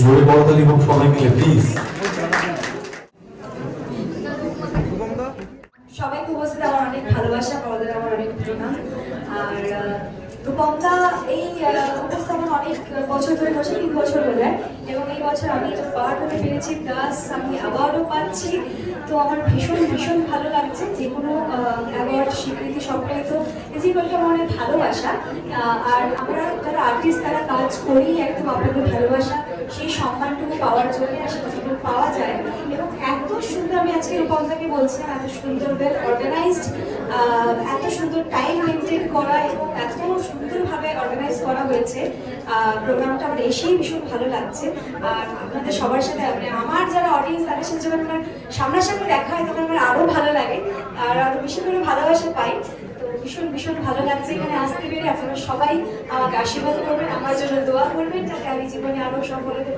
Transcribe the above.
জোরে করতালি হোক সবাই মিলে প্লিজ এবং এই বছর আমি হতে পেরেছি আমি পাচ্ছি। তো আমার ভীষণ ভীষণ ভালো লাগছে। স্বীকৃতি সবটাই তো আমার অনেক ভালোবাসা। আর আমরা যারা আর্টিস্ট তারা কাজ করি আপনাদের ভালোবাসা, সেই সম্মানটুকু পাওয়ার জন্য সেটাটুকু পাওয়া যায়। এবং এত সুন্দর, আমি আজকে রূপমদাকে বলছিলাম এত সুন্দর ওয়েল অর্গানাইজড এত সুন্দর টাইম মেনটেন করা এবং এত সুন্দরভাবে অর্গানাইজ করা হয়েছে। প্রোগ্রামটা আমার এসেই ভীষণ ভালো লাগছে। আর আপনাদের সবার সাথে মানে আমার যারা অডিয়েন্স তাদের সাথে যখন আমার সামনাসামনি দেখা হয়, তখন আমার আরও ভালো লাগে। আর আরও বেশি করে ভীষণ ভীষণ ভালো লাগছে এখানে আসতে পেরে। আপনারা সবাই আমাকে আশীর্বাদ করবেন, আমার জন্য দোয়া করবেন, যাতে আমি জীবনে আরও সফল